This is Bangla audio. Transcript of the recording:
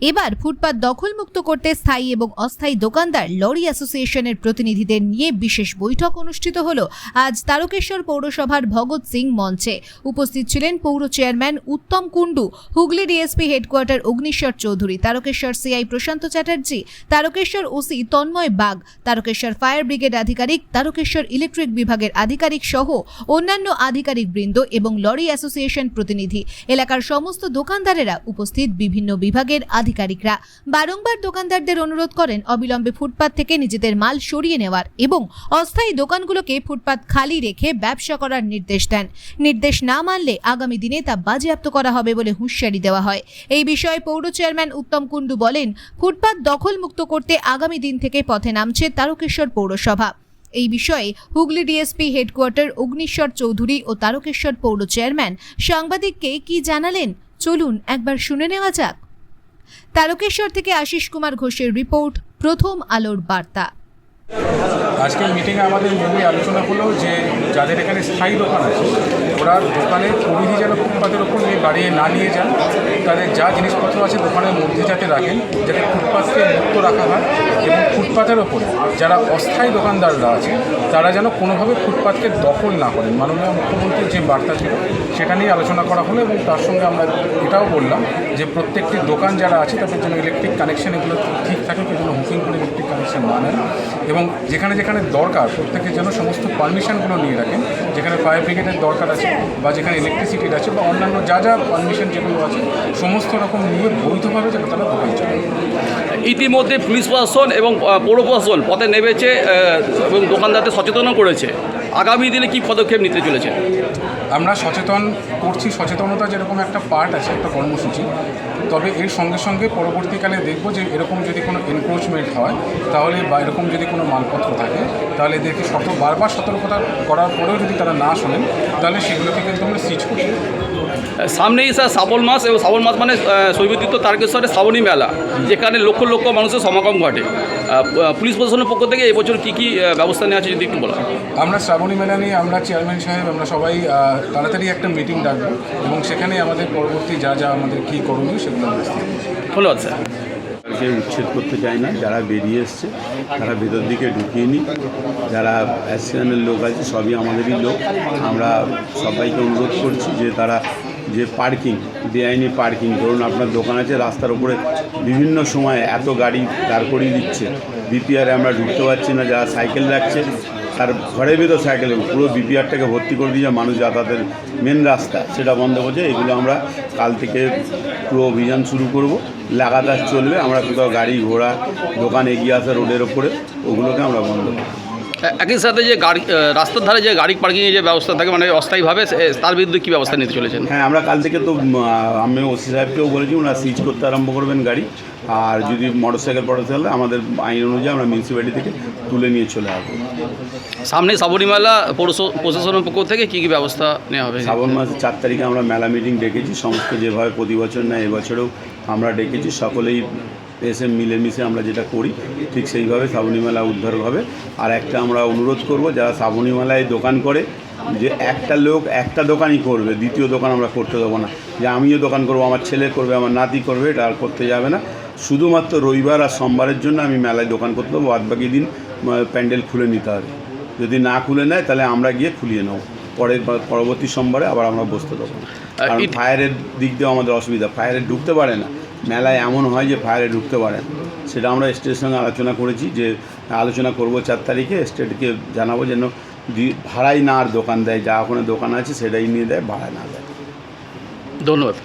এবার ফুটপাত দখলমুক্ত করতে স্থায়ী এবং অস্থায়ী দোকানদার লরি অ্যাসোসিয়েশনের প্রতিনিধিদের নিয়ে বিশেষ বৈঠক অনুষ্ঠিত হল। আজ তারকেশ্বর পৌরসভার ভগৎ সিং মঞ্চে উপস্থিত ছিলেন পৌর chairman Uttam Kundu, Hooghly DSP headquarter Agnishwar Chowdhury, Tarakeswar CI Prashanta Chatterjee, Tarakeswar OC Tanmoy Bag, Tarakeswar fire brigade আধিকারিক, তারকেশ্বর ইলেকট্রিক বিভাগের আধিকারিক সহ অন্যান্য আধিকারিক বৃন্দ এবং লরি অ্যাসোসিয়েশন প্রতিনিধি। এলাকার সমস্ত দোকানদারেরা উপস্থিত বিভিন্ন বিভাগের আধিকারিকরা। বারংবার দোকানদারদের অনুরোধ করেন অবিলম্বে ফুটপাত থেকে নিজেদের মাল সরিয়ে নেওয়ার এবং অস্থায়ী দোকানগুলোকে ফুটপাত খালি রেখে ব্যবসা করার নির্দেশ দেন। নির্দেশ না মানলে আগামী দিনে তা বাজেয়াপ্ত করা হবে বলে হুঁশিয়ারি দেওয়া হয়। এই বিষয়ে পৌর চেয়ারম্যান উত্তম কুণ্ডু বলেন, ফুটপাত দখলমুক্ত করতে আগামী দিন থেকে পথে নামছে তারকেশ্বর পৌরসভা। এই বিষয়ে হুগলি ডিএসপি হেডকোয়ার্টার অগ্নিশ্বর চৌধুরী ও তারকেশ্বর পৌর চেয়ারম্যান সাংবাদিককে কি জানালেন? চলুন একবার শুনে নেওয়া যাক। তারকেশ্বর থেকে আশিস কুমার ঘোষের রিপোর্ট প্রথম আলোর বার্তা। আজকের মিটিংয়ে আমাদের মেনলি আলোচনা হলো যে যাদের এখানে স্থায়ী দোকান আছে, ওরা দোকানের পরিধি যেন ফুটপাতের ওপর নিয়ে বাড়িয়ে না নিয়ে যান। তাদের যা জিনিসপত্র আছে দোকানের মধ্যে যাতে রাখেন, যাতে ফুটপাতকে মুক্ত রাখা হয় এবং ফুটপাতের ওপরে যারা অস্থায়ী দোকানদাররা আছে, তারা যেন কোনোভাবে ফুটপাতকে দখল না করেন। মাননীয় মুখ্যমন্ত্রীর যে বার্তা ছিল, সেটা নিয়ে আলোচনা করা হলো এবং তার সঙ্গে আমরা এটাও বললাম যে প্রত্যেকটি দোকান যারা আছে, তাদের জন্য ইলেকট্রিক কানেকশন এগুলো ঠিক থাকে কেউ হুকিং করে ইলেকট্রিক কানেকশন না নেন। এবং যেখানে যেখানে দরকার, প্রত্যেকের জন্য সমস্ত পারমিশনগুলো নিয়ে রাখেন, যেখানে ফায়ার ব্রিগেডের দরকার আছে বা যেখানে ইলেকট্রিসিটির আছে বা অন্যান্য যা যা পারমিশন যেগুলো আছে, সমস্ত রকম নিয়ে বৈধভাবে যেন তারা ভোগাই চলে ইতিমধ্যে পুলিশ প্রশাসন এবং পৌর প্রশাসন পথে নেমেছে এবং দোকানদারদের সচেতনও করেছে। আগামী দিনে কি পদক্ষেপ নিতে চলেছে? আমরা সচেতন করছি সচেতনতা যেরকম একটা পার্ট আছে একটা কর্মসূচি তবে এর সঙ্গে সঙ্গে পরবর্তীকালে দেখব যে এরকম যদি কোনো এনক্রোচমেন্ট হয় তাহলে বা এরকম যদি কোনো মালপত্র থাকে তাহলে এদেরকে সত বারবার সতর্কতা করার পরেও যদি তারা না শোনেন তাহলে সেগুলোকে কিন্তু আমরা সিজ করি সামনেই স্যার শ্রাবণ মাস এবং শ্রাবণ মাস মানে শৈবতীর্থ তারকেশ্বরের শ্রাবণী মেলা যেখানে লক্ষ লক্ষ মানুষের সমাগম ঘটে। পুলিশ প্রশাসনের পক্ষ থেকে এবছর কী কী ব্যবস্থা নেওয়া আছে যদি একটু বলা আমরা শ্রাবণী মেলা নিয়ে আমরা চেয়ারম্যান সাহেব আমরা সবাই তাড়াতাড়ি একটা মিটিং ডাকবো এবং সেখানে আমাদের পরবর্তী যা যা আমাদের কী করণীয় সেগুলো। ধন্যবাদ স্যার। কে উচ্ছেদ করতে চায় না যারা বেরিয়ে এসছে তারা ভেতর দিকে ঢুকিয়ে নিই যারা অ্যাসিয়ানের লোক আছে সবই আমাদেরই লোক। আমরা সবাইকে অনুরোধ করছি যে তারা যে পার্কিং বেআইনি পার্কিং ধরুন আপনার দোকান আছে রাস্তার উপরে বিভিন্ন সময় এত গাড়ি দাঁড় করিয়ে দিচ্ছে। বিপিআরে আমরা ঢুকতে পারছি না যারা সাইকেল রাখছে তার ঘরের ভিতর সাইকেল পুরো বিপিআরটাকে ভর্তি করে দিয়ে মানুষ যাতায়াতের মেন রাস্তা, সেটা বন্ধ করছে। এগুলো আমরা কাল থেকে পুরো অভিযান শুরু করব। লাগাতার চলবে। আমরা কোথাও গাড়ি ঘোড়া, দোকান এগিয়ে আসা রোডের ওপরে, ওগুলোকে আমরা বন্ধ করব। একই সাথে যে গাড়ি রাস্তার ধারে যে গাড়ি পার্কিংয়ের যে ব্যবস্থা থাকে মানে অস্থায়ীভাবে তার বিরুদ্ধে কী ব্যবস্থা নিতে চলেছেন? হ্যাঁ আমরা কাল থেকে তো আমি ওসি সাহেবকেও বলেছি ওনারা সিজ করতে আরম্ভ করবেন গাড়ি। আর যদি মোটর সাইকেল মোটরসাইকেল আমাদের আইন অনুযায়ী আমরা মিউনিসিপ্যালিটি থেকে তুলে নিয়ে চলে আসব। সামনে শ্রাবণী মেলা প্রশাসনের পক্ষ থেকে কী কী ব্যবস্থা নেওয়া হবে? শ্রাবণ মাসের চার তারিখে আমরা মেলা মিটিং ডেকেছি সমস্ত যেভাবে প্রতি বছর না এবছরেও আমরা ডেকেছি সকলেই এসে মিলেমিশে আমরা যেটা করি ঠিক সেইভাবে শ্রাবণী মেলা উদ্ধার হবে। আর একটা আমরা অনুরোধ করব যারা শ্রাবণী মেলায় দোকান করে যে একটা লোক একটা দোকানই করবে দ্বিতীয় দোকান আমরা করতে দেবো না। যে আমিও দোকান করব আমার ছেলে করবে আমার নাতি করবে এটা আর করতে যাবে না। শুধুমাত্র রবিবার আর সোমবারের জন্য আমি মেলায় দোকান করতে দেবো বাদ বাকি দিন প্যান্ডেল খুলে নিতে হবে। যদি না খুলে নেয় তাহলে আমরা গিয়ে খুলিয়ে নেব। পরের পরবর্তী সোমবারে আবার আমরা বসতে দেবো। কারণ ফায়ারের দিক দিয়েও আমাদের অসুবিধা ফায়ারে ঢুকতে পারে না। মেলায় এমন হয় যে ফায়ারে ঢুকতে পারে। সেটা আমরা স্টেটের সঙ্গে আলোচনা করেছি যে আলোচনা করব চার তারিখে, স্টেটকে জানাব যেন ভাড়াই না আর দোকান দেয়। যা ওখানে দোকান আছে সেটাই নিয়ে দেয়, ভাড়া না দেয়। ধন্যবাদ।